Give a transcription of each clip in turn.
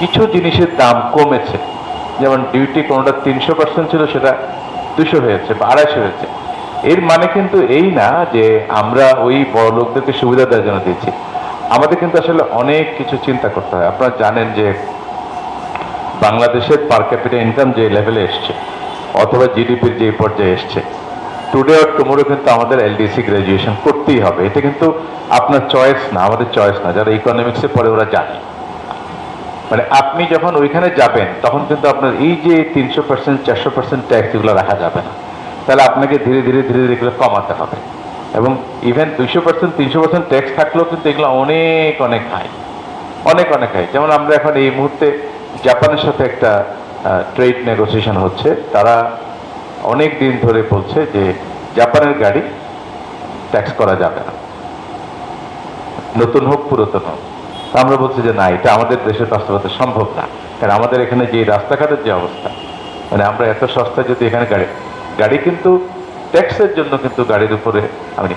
কিছু জিনিসের দাম কমেছে। যেমন ডিউটি কোনোটা তিনশো পার্সেন্ট ছিল, সেটা দুশো হয়েছে বা আড়াইশো হয়েছে। এর মানে কিন্তু এই না যে আমরা ওই বড় লোকদেরকে সুবিধা দেওয়ার জন্য দিয়েছি আমাদের কিন্তু আসলে অনেক কিছু চিন্তা করতে হয়। আপনারা জানেন যে বাংলাদেশের পার ক্যাপিটা ইনকাম যে লেভেলে এসছে, অথবা জিডিপির যে পর্যায়ে এসছে টুডে আর টুমোরো কিন্তু আমাদের এলডিসি গ্রাজুয়েশন করতেই হবে। এটা কিন্তু আপনার চয়েস না, আমাদের চয়েস না। যারা ইকোনমিক্সে পড়ে ওরা জানে। মানে আপনি যখন ওইখানে যাবেন, তখন কিন্তু আপনার এই যে তিনশো পার্সেন্ট চারশো পার্সেন্ট ট্যাক্স এগুলো রাখা যাবে না। তাহলে আপনাকে ধীরে ধীরে ধীরে ধীরে এগুলো কমাতে হবে। এবং ইভেন দুইশো পার্সেন্ট তিনশো পার্সেন্ট ট্যাক্স থাকলেও কিন্তু এগুলো অনেক অনেক হাই অনেক অনেক হাই যেমন আমরা এখন এই মুহূর্তে জাপানের সাথে একটা ট্রেড নেগোসিয়েশন হচ্ছে। তারা অনেক দিন ধরে বলছে যে জাপানের গাড়ি ট্যাক্স করা যাবে না। নতুন হোক, পুরাতন হোক। আমরা বলছি যে না, এটা আমাদের দেশের বাস্তবতা সম্ভব না। কারণ আমাদের এখানে যে রাস্তাঘাটের যে অবস্থা মানে আমরা এত সস্তা যদি এখানে গাড়ি গাড়ি কিন্তু ট্যাক্সের জন্য কিন্তু গাড়ির উপরে আমি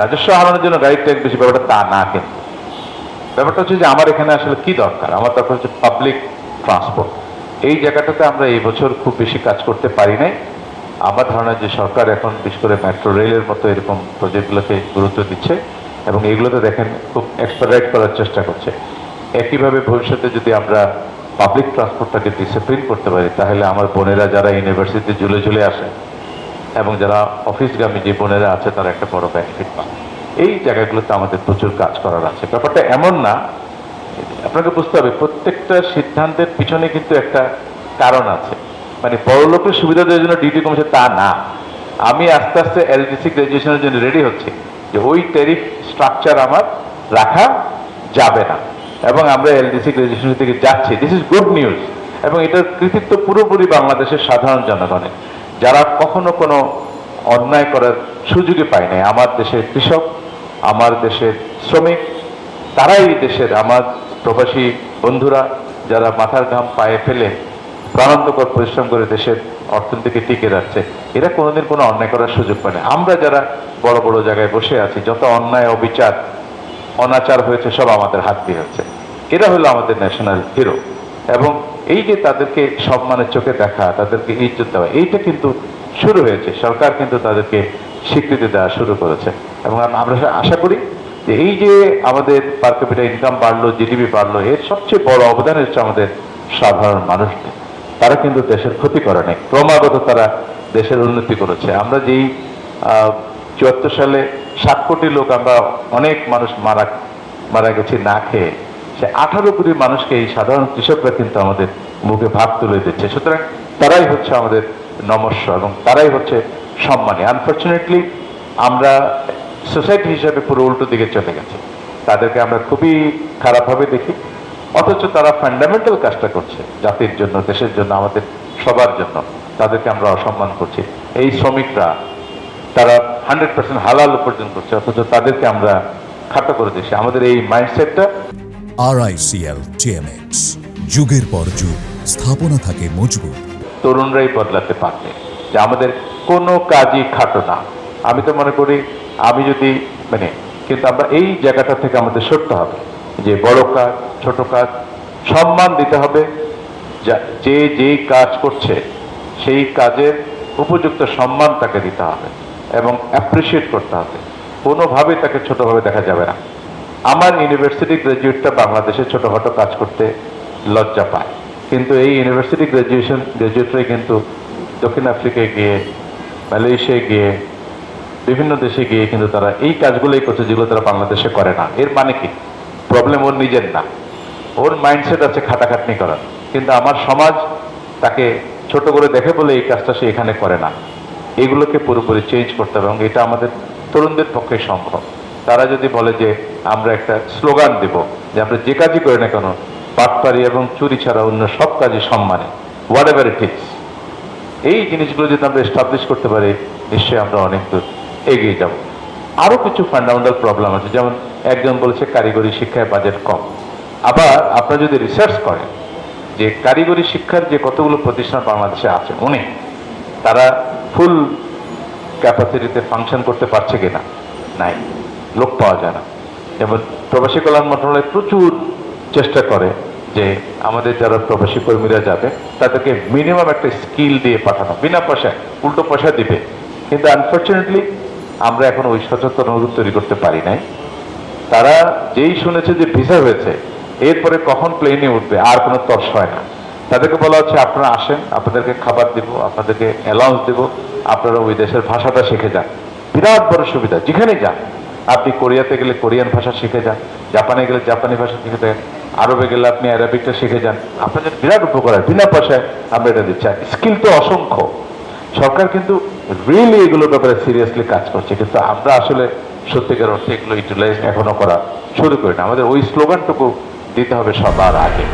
রাজস্ব হারানোর জন্য গাড়ির ট্যাক্স বেশি, ব্যাপারটা তা না কিন্তু। ব্যাপারটা হচ্ছে যে আমার এখানে আসলে কি দরকার? আমার দরকার হচ্ছে পাবলিক ট্রান্সপোর্ট এই জায়গাটাতে আমরা এই বছর খুব বেশি কাজ করতে পারি নাই। আমার ধারণা যে সরকার এখন, বিশেষ করে মেট্রো রেলের মতো এরকম প্রজেক্টগুলোকে গুরুত্ব দিচ্ছে। এবং এগুলোতে দেখেন খুব এক্সপারাইট করার চেষ্টা করছে। একইভাবে ভবিষ্যতে যদি আমরা পাবলিক ট্রান্সপোর্টটাকে ডিসিপ্লিন করতে পারি, তাহলে আমার বোনেরা যারা ইউনিভার্সিটিতে ঝুলে ঝুলে আসে এবং যারা অফিসগামী যে বোনেরা আছে, তারা একটা বড় বেনিফিট পান এই জায়গাগুলোতে আমাদের প্রচুর কাজ করার আছে। ব্যাপারটা এমন না, আপনাকে বুঝতে হবে, প্রত্যেকটা সিদ্ধান্তের পিছনে কিন্তু একটা কারণ আছে। মানে বড় লোকের সুবিধা দেওয়ার জন্য ডিউটি কমছে তা না। আমি আস্তে আস্তে এলডিসি গ্র্যাজুয়েশনের জন্য রেডি হচ্ছি। যে ওই ট্যারিফ স্ট্রাকচার আমার রাখা যাবে না। এবং আমরা এলডিসি গ্রাজুয়েশন থেকে যাচ্ছি। দিস ইজ গুড নিউজ এবং এটার কৃতিত্ব পুরোপুরি বাংলাদেশের সাধারণ জনগণের। যারা কখনো কোনো অন্যায় করার সুযোগই পায় নাই। আমার দেশের কৃষক, আমার দেশের শ্রমিক, তারাই দেশের আমার প্রবাসী বন্ধুরা, যারা মাথার ঘাম পায়ে ফেলে প্রাণান্তকর পরিশ্রম করে দেশের অর্থনীতিকে টিকে রাখছে। এরা কোনোদিন কোনো অন্যায় করার সুযোগ পায় না। আমরা যারা বড় বড় জায়গায় বসে আছি, যত অন্যায়, অবিচার, অনাচার হয়েছে, সব আমাদের হাত দিয়ে হচ্ছে। এরা হলো আমাদের ন্যাশনাল হিরো এবং এই যে তাদেরকে সম্মানের চোখে দেখা, তাদেরকে ইজ্জত দেওয়া, এইটা কিন্তু শুরু হয়েছে। সরকার কিন্তু তাদেরকে স্বীকৃতি দেওয়া শুরু করেছে। এবং আমরা আশা করি যে এই যে আমাদের পার ইনকাম বাড়লো জিডিপি বাড়লো, এর সবচেয়ে বড় অবদান হচ্ছে আমাদের সাধারণ মানুষদের। তারা কিন্তু দেশের ক্ষতি করে নাই। ক্রমাগত তারা দেশের উন্নতি করেছে। আমরা যেই চুয়াত্তর সালে সাত কোটি লোক আমরা অনেক মানুষ মারা মারা গেছি না খেয়ে, সে আঠারো কোটি মানুষকে এই সাধারণ কৃষকরা কিন্তু আমাদের মুখে ভাত তুলে দিচ্ছে। সুতরাং তারাই হচ্ছে আমাদের নমস্য এবং তারাই হচ্ছে সম্মানী। আনফর্চুনেটলি আমরা সোসাইটি হিসাবে পুরো উল্টো দিকে চলে গেছে। তাদেরকে আমরা খুবই খারাপভাবে দেখি। অথচ তারা ফান্ডামেন্টাল কাজটা করছে জাতির জন্য দেশের জন্য আমাদের সবার জন্য। তাদেরকে আমরা অসম্মান করছি। এই শ্রমিকরা তারা হান্ড্রেড পার্সেন্ট হালাল উপার্জন করছে অথচ তাদেরকে আমরা খাটো করে দিচ্ছি আমাদের এই মাইন্ডসেটটা আরআইসিএল টিএমএক্স যুগের পর যুগ স্থাপনা থাকে মজবুত। তরুণরাই বদলাতে পারবে যে আমাদের কোনো কাজই খাটো না। আমি তো মনে করি আমি যদি মানে কিন্তু আমরা এই জায়গাটা থেকে আমাদের সরতে হবে। যে বড় কাজ, ছোট কাজ, সম্মান দিতে হবে। যা- যে যেই কাজ করছে, সেই কাজের উপযুক্ত সম্মান তাকে দিতে হবে এবং অ্যাপ্রিসিয়েট করতে হবে। কোনোভাবে তাকে ছোটোভাবে দেখা যাবে না। আমার ইউনিভার্সিটি গ্রাজুয়েটটা বাংলাদেশে ছোটখাটো কাজ করতে লজ্জা পায়। কিন্তু এই ইউনিভার্সিটি গ্রাজুয়েশন গ্রাজুয়েটরাই কিন্তু দক্ষিণ আফ্রিকায় গিয়ে, মালয়েশিয়ায় গিয়ে, বিভিন্ন দেশে গিয়ে কিন্তু তারা এই কাজগুলোই করছে যেগুলো তারা বাংলাদেশে করে না। এর মানে কি? প্রবলেম ওর নিজের না। ওর মাইন্ডসেট আছে খাটাখাটনি করার। কিন্তু আমার সমাজ তাকে ছোট করে দেখে বলে এই কাজটা সে এখানে করে না। এগুলোকে পুরোপুরি চেঞ্জ করতে হবে এবং এটা আমাদের তরুণদের পক্ষে সম্ভব। তারা যদি বলে যে আমরা একটা স্লোগান দেব যে আমরা যে কাজই করি না কেন পাটপারি এবং চুরি ছাড়া অন্য সব কাজই সম্মানে হোয়াট এভার ইট ইজ এই জিনিসগুলো যদি আমরা এস্টাবলিশ করতে পারি, নিশ্চয়ই আমরা অনেক দূর এগিয়ে যাব। আরও কিছু ফান্ডামেন্টাল প্রবলেম আছে। যেমন একজন বলেছে কারিগরি শিক্ষায় বাজেট কম। আবার আপনারা যদি রিসার্চ করেন যে কারিগরি শিক্ষার যে কতগুলো প্রতিষ্ঠান বাংলাদেশে আছে, অনেক, তারা ফুল ক্যাপাসিটিতে ফাংশন করতে পারছে কিনা? নাই, লোক পাওয়া যায় না। যেমন প্রবাসী কল্যাণ মন্ত্রণালয় প্রচুর চেষ্টা করে যে আমাদের যারা প্রবাসী কর্মীরা যাবে, তাদেরকে মিনিমাম একটা স্কিল দিয়ে পাঠানো, বিনা পয়সায়, উল্টো পয়সা দিবে। কিন্তু আনফর্চুনেটলি আমরা এখন ওই সচেতন তৈরি করতে পারি নাই। তারা যেই শুনেছে যে ভিসা হয়েছে, এরপরে কখন প্লেনে উঠবে, আর কোনো তর্স হয় না। তাদেরকে বলা হচ্ছে, আপনারা আসেন, আপনাদেরকে খাবার দিব, আপনাদেরকে অ্যালাউন্স দিব, আপনারা ওই দেশের ভাষাটা শিখে যান। বিরাট বড় সুবিধা, যেখানেই যান। আপনি কোরিয়াতে গেলে কোরিয়ান ভাষা শিখে যান, জাপানে গেলে জাপানি ভাষা শিখে যান, আরবে গেলে আপনি অ্যারাবিকটা শিখে যান। আপনাদের বিরাট উপকার বিনা পয়সায় আমরা এটা দিচ্ছি। স্কিল তো অসংখ্য। সরকার কিন্তু রিয়েলি এগুলোর ব্যাপারে সিরিয়াসলি কাজ করছে, কিন্তু আমরা আসলে সত্যিকার অর্থে এগুলো ইউটিলাইজ এখনও করা শুরু করি না। আমাদের ওই স্লোগানটুকু দিতে হবে সবার আগে।